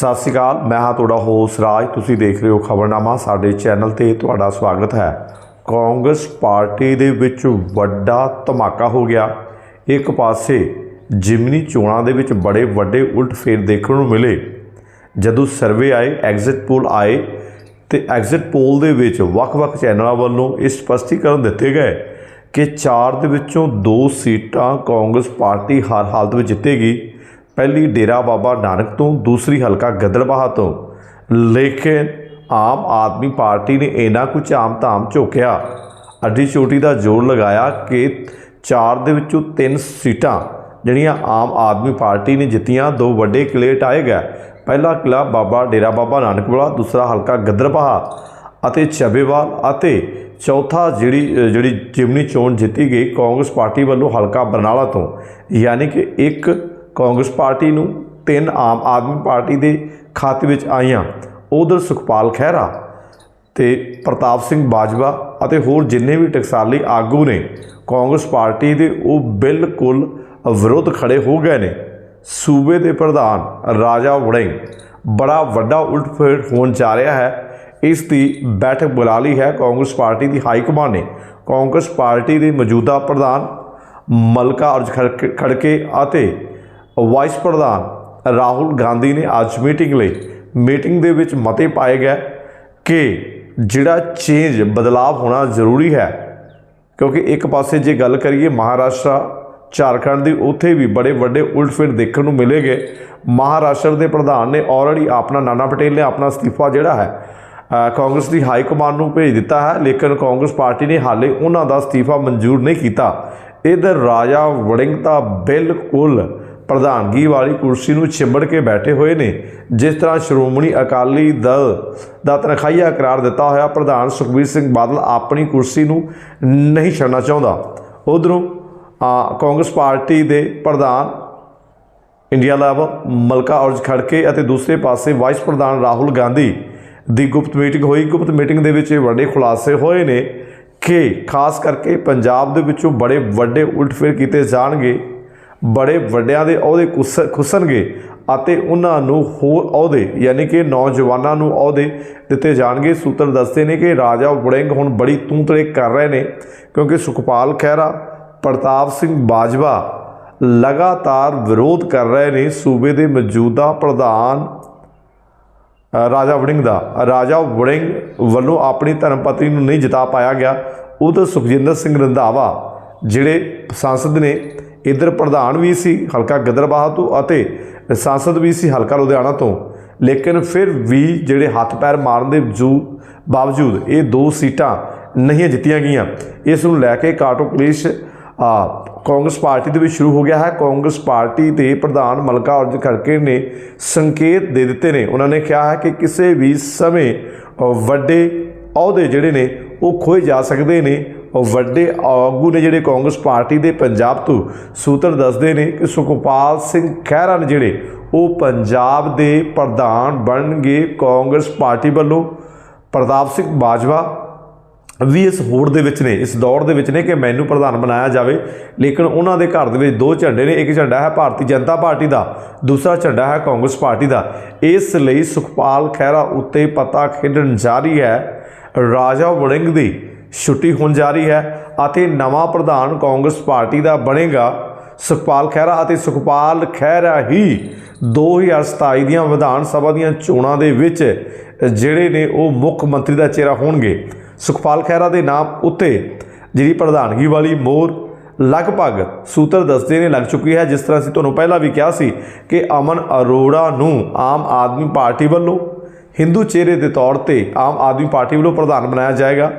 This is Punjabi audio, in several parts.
ਸਤਿ ਸ਼੍ਰੀ ਅਕਾਲ, ਮੈਂ ਹਾਂ ਤੁਹਾਡਾ ਹੋਸਟ ਰਾਜ। ਤੁਸੀਂ ਦੇਖ ਰਹੇ ਹੋ ਖਬਰਨਾਮਾ, ਸਾਡੇ ਚੈਨਲ ਤੇ ਤੁਹਾਡਾ ਸਵਾਗਤ ਹੈ। ਕਾਂਗਰਸ ਪਾਰਟੀ ਦੇ ਵਿੱਚ ਵੱਡਾ ਧਮਾਕਾ ਹੋ ਗਿਆ। ਇੱਕ ਪਾਸੇ ਜਿਮਨੀ ਚੋਣਾਂ ਦੇ ਵਿੱਚ ਬੜੇ ਵੱਡੇ ਉਲਟਫੇਰ ਦੇਖਣ ਨੂੰ ਮਿਲੇ। ਜਦੋਂ ਸਰਵੇ ਆਏ ਐਗਜ਼ਿਟ ਪੋਲ ਆਏ, ਤੇ ਐਗਜ਼ਿਟ ਪੋਲ ਦੇ ਵਿੱਚ ਵੱਖ-ਵੱਖ ਚੈਨਲਾਂ ਵੱਲੋਂ ਇਹ ਸਪਸ਼ਟੀਕਰਨ ਦਿੱਤੇ ਗਏ ਕਿ ਚਾਰ ਦੇ ਵਿੱਚੋਂ ਦੋ ਸੀਟਾਂ ਕਾਂਗਰਸ ਪਾਰਟੀ ਹਰ ਹਾਲਤ ਵਿੱਚ ਜਿੱਤੇਗੀ। ਪਹਿਲੀ ਡੇਰਾ ਬਾਬਾ ਨਾਨਕ ਤੋਂ, ਦੂਸਰੀ ਹਲਕਾ ਗਦਰਬਾਹਾ ਤੋਂ। ਲੇਕਿਨ ਆਮ ਆਦਮੀ ਪਾਰਟੀ ਨੇ ਇਹਨਾਂ ਕੁਝ ਆਮ ਧਾਮ ਝੋਕਿਆ। ਅੱਡੀ ਚੋਟੀ ਦਾ ਜੋਰ ਲਗਾਇਆ ਕਿ ਚਾਰ ਦੇ ਵਿੱਚੋਂ ਤਿੰਨ ਸੀਟਾਂ ਜਿਹੜੀਆਂ ਆਮ ਆਦਮੀ ਪਾਰਟੀ ਨੇ ਜਿੱਤੀਆਂ, ਦੋ ਵੱਡੇ ਕਿਲੇ ਟਾਏ ਗਏ। ਪਹਿਲਾ ਕਿਲਾ ਬਾਬਾ, ਡੇਰਾ ਬਾਬਾ ਨਾਨਕ ਵਾਲਾ, ਦੂਸਰਾ ਹਲਕਾ ਗਦਰਬਾਹਾ ਅਤੇ ਚਬੇਵਾਲ ਅਤੇ ਚੌਥਾ ਜਿਹੜੀ ਜਿਹੜੀ ਜਿਮਨੀ ਚੋਣ ਜਿੱਤੀ ਗਈ ਕਾਂਗਰਸ ਪਾਰਟੀ ਵੱਲੋਂ ਹਲਕਾ ਬਰਨਾਲਾ ਤੋਂ। ਯਾਨੀ ਕਿ ਇੱਕ ਕਾਂਗਰਸ ਪਾਰਟੀ ਨੂੰ ਤਿੰਨ ਆਮ ਆਦਮੀ ਪਾਰਟੀ ਦੇ ਖਾਤੇ ਵਿੱਚ ਆਈਆਂ, ਉਧਰ ਸੁਖਪਾਲ ਖਹਿਰਾ ਤੇ ਪ੍ਰਤਾਪ ਸਿੰਘ ਬਾਜਵਾ ਅਤੇ ਹੋਰ ਜਿੰਨੇ ਵੀ ਟਕਸਾਲੀ ਆਗੂ ਨੇ, ਕਾਂਗਰਸ ਪਾਰਟੀ ਦੇ ਉਹ ਬਿਲਕੁਲ ਵਿਰੋਧ ਖੜੇ ਹੋ ਗਏ ਨੇ। ਸੂਬੇ ਦੇ ਪ੍ਰਧਾਨ ਰਾਜਾ ਵੜਿੰਗ, ਬੜਾ ਵੱਡਾ ਉਲਟਫੇਰ ਹੋਣ ਜਾ ਰਿਹਾ ਹੈ। ਇਸ ਦੀ ਬੈਠਕ ਬੁਲਾ ਲਈ ਹੈ ਕਾਂਗਰਸ ਪਾਰਟੀ ਦੀ ਹਾਈ ਕਮਾਨ ਨੇ। ਕਾਂਗਰਸ ਪਾਰਟੀ ਦੇ ਮੌਜੂਦਾ ਪ੍ਰਧਾਨ ਮਲਕਾ ਅਰਜ ਖੜਕ- ਖੜਕੇ ਅਤੇ ਵਾਈਸ ਪ੍ਰਧਾਨ ਰਾਹੁਲ ਗਾਂਧੀ ਨੇ ਅੱਜ ਮੀਟਿੰਗ ਲਈ। ਮੀਟਿੰਗ ਦੇ ਵਿੱਚ ਮਤੇ ਪਾਏ ਗਏ ਕਿ ਜਿਹੜਾ ਚੇਂਜ ਬਦਲਾਵ ਹੋਣਾ ਜ਼ਰੂਰੀ ਹੈ। ਕਿਉਂਕਿ ਇੱਕ ਪਾਸੇ ਜੇ ਗੱਲ ਕਰੀਏ ਮਹਾਰਾਸ਼ਟਰ, ਝਾਰਖੰਡ ਦੀ, ਉੱਥੇ ਵੀ ਬੜੇ ਵੱਡੇ ਉਲਟਫੇਰ ਦੇਖਣ ਨੂੰ ਮਿਲੇਗੇ। ਮਹਾਰਾਸ਼ਟਰ ਦੇ ਪ੍ਰਧਾਨ ਨੇ ਆਲਰੇਡੀ ਆਪਣਾ ਨਾਨਾ ਪਟੇਲ ਨੇ ਆਪਣਾ ਅਸਤੀਫਾ ਜਿਹੜਾ ਹੈ ਕਾਂਗਰਸ ਦੀ ਹਾਈ ਕਮਾਂਡ ਨੂੰ ਭੇਜ ਦਿੱਤਾ ਹੈ, ਲੇਕਿਨ ਕਾਂਗਰਸ ਪਾਰਟੀ ਨੇ ਹਾਲੇ ਉਹਨਾਂ ਦਾ ਅਸਤੀਫਾ ਮਨਜ਼ੂਰ ਨਹੀਂ ਕੀਤਾ। ਇਧਰ ਰਾਜਾ ਵੜਿੰਗ ਤਾਂ ਬਿਲਕੁਲ ਪ੍ਰਧਾਨਗੀ ਵਾਲੀ ਕੁਰਸੀ ਨੂੰ ਛਿੰਬੜ ਕੇ ਬੈਠੇ ਹੋਏ ਨੇ। ਜਿਸ ਤਰ੍ਹਾਂ ਸ਼੍ਰੋਮਣੀ ਅਕਾਲੀ ਦਲ ਦਾ ਤਨਖਾਹੀਆ ਕਰਾਰ ਦਿੱਤਾ ਹੋਇਆ, ਪ੍ਰਧਾਨ ਸੁਖਬੀਰ ਸਿੰਘ ਬਾਦਲ ਆਪਣੀ ਕੁਰਸੀ ਨੂੰ ਨਹੀਂ ਛੱਡਣਾ ਚਾਹੁੰਦਾ। ਉਧਰੋਂ ਕਾਂਗਰਸ ਪਾਰਟੀ ਦੇ ਪ੍ਰਧਾਨ ਇੰਡੀਆ ਲੈਵਲ ਮਲਕਾ ਅਰਜ ਖੜਕੇ ਅਤੇ ਦੂਸਰੇ ਪਾਸੇ ਵਾਈਸ ਪ੍ਰਧਾਨ ਰਾਹੁਲ ਗਾਂਧੀ ਦੀ ਗੁਪਤ ਮੀਟਿੰਗ ਹੋਈ। ਗੁਪਤ ਮੀਟਿੰਗ ਦੇ ਵਿੱਚ ਇਹ ਵੱਡੇ ਖੁਲਾਸੇ ਹੋਏ ਨੇ ਕਿ ਖਾਸ ਕਰਕੇ ਪੰਜਾਬ ਦੇ ਵਿੱਚੋਂ ਬੜੇ ਵੱਡੇ ਉਲਟਫੇਰ ਕੀਤੇ ਜਾਣਗੇ। ਬੜੇ ਵੱਡਿਆਂ ਦੇ ਅਹੁਦੇ ਖੁੱਸ- ਖੁੱਸਣਗੇ ਅਤੇ ਉਹਨਾਂ ਨੂੰ ਹੋਰ ਅਹੁਦੇ, ਯਾਨੀ ਕਿ ਨੌਜਵਾਨਾਂ ਨੂੰ ਅਹੁਦੇ ਦਿੱਤੇ ਜਾਣਗੇ। ਸੂਤਰ ਦੱਸਦੇ ਨੇ ਕਿ ਰਾਜਾ ਵੜਿੰਗ ਹੁਣ ਬੜੀ ਤੂੰ ਤੜੇ ਕਰ ਰਹੇ ਨੇ, ਕਿਉਂਕਿ ਸੁਖਪਾਲ ਖਹਿਰਾ, ਪ੍ਰਤਾਪ ਸਿੰਘ ਬਾਜਵਾ ਲਗਾਤਾਰ ਵਿਰੋਧ ਕਰ ਰਹੇ ਨੇ ਸੂਬੇ ਦੇ ਮੌਜੂਦਾ ਪ੍ਰਧਾਨ ਰਾਜਾ ਵੜਿੰਗ ਦਾ। ਰਾਜਾ ਵੜਿੰਗ ਵੱਲੋਂ ਆਪਣੀ ਧਰਮਪਤਨੀ ਨੂੰ ਨਹੀਂ ਜਿਤਾ ਪਾਇਆ ਗਿਆ। ਉਧਰ ਸੁਖਜਿੰਦਰ ਸਿੰਘ ਰੰਧਾਵਾ, ਜਿਹੜੇ ਸੰਸਦ ਨੇ ਇਧਰ ਪ੍ਰਧਾਨ ਵੀ ਸੀ, ਹਲਕਾ ਗਦਰਬਾਹਾ ਤੋਂ ਅਤੇ ਸੰਸਦ ਵੀ ਸੀ ਹਲਕਾ ਲੁਧਿਆਣਾ ਤੋਂ। ਲੇਕਿਨ ਫਿਰ ਵੀ ਜਿਹੜੇ ਹੱਥ ਪੈਰ ਮਾਰਨ ਦੇ ਬਾਵਜੂਦ ਬਾਵਜੂਦ ਇਹ ਦੋ ਸੀਟਾਂ ਨਹੀਂ ਜਿੱਤੀਆਂ ਗਈਆਂ। ਇਸ ਨੂੰ ਲੈ ਕੇ ਕਾਟੋ ਕਲੇਸ਼ ਕਾਂਗਰਸ ਪਾਰਟੀ ਦੇ ਵਿੱਚ ਸ਼ੁਰੂ ਹੋ ਗਿਆ ਹੈ। ਕਾਂਗਰਸ ਪਾਰਟੀ ਦੇ ਪ੍ਰਧਾਨ ਮਲਕਾ ਅਰਜ ਖੜਕੇ ਨੇ ਸੰਕੇਤ ਦੇ ਦਿੱਤੇ ਨੇ। ਉਹਨਾਂ ਨੇ ਕਿਹਾ ਹੈ ਕਿ ਕਿਸੇ ਵੀ ਸਮੇਂ ਵੱਡੇ ਅਹੁਦੇ ਜਿਹੜੇ ਨੇ, ਉਹ ਖੋਏ ਜਾ ਸਕਦੇ ਨੇ। ਵੱਡੇ ਆਗੂ ਨੇ ਜਿਹੜੇ ਕਾਂਗਰਸ ਪਾਰਟੀ ਦੇ ਪੰਜਾਬ ਤੋਂ ਸੂਤਰ ਦੱਸਦੇ ਨੇ ਕਿ ਸੁਖਪਾਲ ਸਿੰਘ ਖਹਿਰਾ ਨੇ ਜਿਹੜੇ ਉਹ ਪੰਜਾਬ ਦੇ ਪ੍ਰਧਾਨ ਬਣਨਗੇ ਕਾਂਗਰਸ ਪਾਰਟੀ ਵੱਲੋਂ। ਪ੍ਰਤਾਪ ਸਿੰਘ ਬਾਜਵਾ ਵੀ ਇਸ ਹੋੜ ਦੇ ਵਿੱਚ ਨੇ, ਇਸ ਦੌੜ ਦੇ ਵਿੱਚ ਨੇ ਕਿ ਮੈਨੂੰ ਪ੍ਰਧਾਨ ਬਣਾਇਆ ਜਾਵੇ। ਲੇਕਿਨ ਉਹਨਾਂ ਦੇ ਘਰ ਦੇ ਵਿੱਚ ਦੋ ਝੰਡੇ ਨੇ, ਇੱਕ ਝੰਡਾ ਹੈ ਭਾਰਤੀ ਜਨਤਾ ਪਾਰਟੀ ਦਾ, ਦੂਸਰਾ ਝੰਡਾ ਹੈ ਕਾਂਗਰਸ ਪਾਰਟੀ ਦਾ। ਇਸ ਲਈ ਸੁਖਪਾਲ ਖਹਿਰਾ ਉੱਤੇ ਪਤਾ ਖੇਡਣ ਜਾਰੀ ਹੈ। ਰਾਜਾ ਵੜਿੰਗ ਦੀ ਛੁੱਟੀ ਹੋਣ ਜਾ ਰਹੀ ਹੈ ਅਤੇ ਨਵਾਂ ਪ੍ਰਧਾਨ ਕਾਂਗਰਸ ਪਾਰਟੀ ਦਾ ਬਣੇਗਾ। ਸੁਖਪਾਲ ਖਹਿਰਾ ਅਤੇ ਸੁਖਪਾਲ ਖਹਿਰਾ ਹੀ 2027 ਦੀਆਂ ਵਿਧਾਨ ਸਭਾ ਦੀਆਂ ਚੋਣਾਂ ਦੇ ਵਿੱਚ ਜਿਹੜੇ ਨੇ ਉਹ ਮੁੱਖ ਮੰਤਰੀ ਦਾ ਚਿਹਰਾ ਹੋਣਗੇ। ਸੁਖਪਾਲ ਖਹਿਰਾ ਦੇ ਨਾਮ ਉੱਤੇ ਜਿਹੜੀ ਪ੍ਰਧਾਨਗੀ ਵਾਲੀ ਮੋਹਰ ਲਗਭਗ ਸੂਤਰ ਦੱਸਦੇ ਨੇ, ਲੱਗ ਚੁੱਕੀ ਹੈ। ਜਿਸ ਤਰ੍ਹਾਂ ਅਸੀਂ ਤੁਹਾਨੂੰ ਪਹਿਲਾਂ ਵੀ ਕਿਹਾ ਸੀ ਕਿ ਅਮਨ ਅਰੋੜਾ ਨੂੰ ਆਮ ਆਦਮੀ ਪਾਰਟੀ ਵੱਲੋਂ ਹਿੰਦੂ ਚਿਹਰੇ ਦੇ ਤੌਰ ਤੇ ਆਮ ਆਦਮੀ ਪਾਰਟੀ ਵੱਲੋਂ ਪ੍ਰਧਾਨ ਬਣਾਇਆ ਜਾਏਗਾ।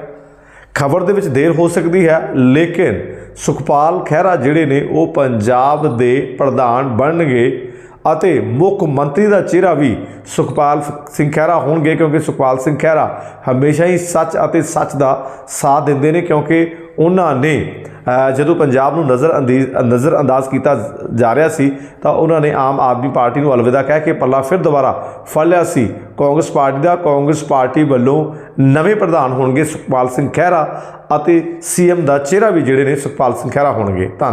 ਖਬਰ ਦੇ ਵਿੱਚ ਦੇਰ ਹੋ ਸਕਦੀ ਹੈ, ਲੇਕਿਨ ਸੁਖਪਾਲ ਖਹਿਰਾ ਜਿਹੜੇ ਨੇ, ਉਹ ਪੰਜਾਬ ਦੇ ਪ੍ਰਧਾਨ ਬਣਨਗੇ ਅਤੇ ਮੁੱਖ ਮੰਤਰੀ ਦਾ ਚਿਹਰਾ ਵੀ ਸੁਖਪਾਲ ਸਿੰਘ ਖਹਿਰਾ ਹੋਣਗੇ, ਕਿਉਂਕਿ ਸੁਖਪਾਲ ਸਿੰਘ ਖਹਿਰਾ ਹਮੇਸ਼ਾ ਹੀ ਸੱਚ ਅਤੇ ਸੱਚ ਦਾ ਸਾਥ ਦਿੰਦੇ ਨੇ, ਕਿਉਂਕਿ ਉਹਨਾਂ ਨੇ ਜਦੋਂ ਪੰਜਾਬ ਨੂੰ ਨਜ਼ਰ ਨਜ਼ਰ ਅੰਦਾਜ਼ ਕੀਤਾ ਜਾ ਰਿਹਾ ਸੀ, ਤਾਂ ਉਹਨਾਂ ਨੇ ਆਮ ਆਦਮੀ ਪਾਰਟੀ ਨੂੰ ਅਲਵਿਦਾ ਕਹਿ ਕੇ ਪੱਲਾ ਫਿਰ ਦੁਬਾਰਾ ਫੜ ਲਿਆ ਸੀ। ਕਾਂਗਰਸ ਪਾਰਟੀ ਦਾ ਕਾਂਗਰਸ ਪਾਰਟੀ ਵੱਲੋਂ ਨਵੇਂ ਪ੍ਰਧਾਨ ਹੋਣਗੇ ਸੁਖਪਾਲ ਸਿੰਘ ਖਹਿਰਾ ਅਤੇ ਸੀਐਮ ਦਾ ਚਿਹਰਾ ਵੀ ਜਿਹੜੇ ਨੇ ਸੁਖਪਾਲ ਸਿੰਘ ਖਹਿਰਾ ਹੋਣਗੇ। ਧੰਨਵਾਦ।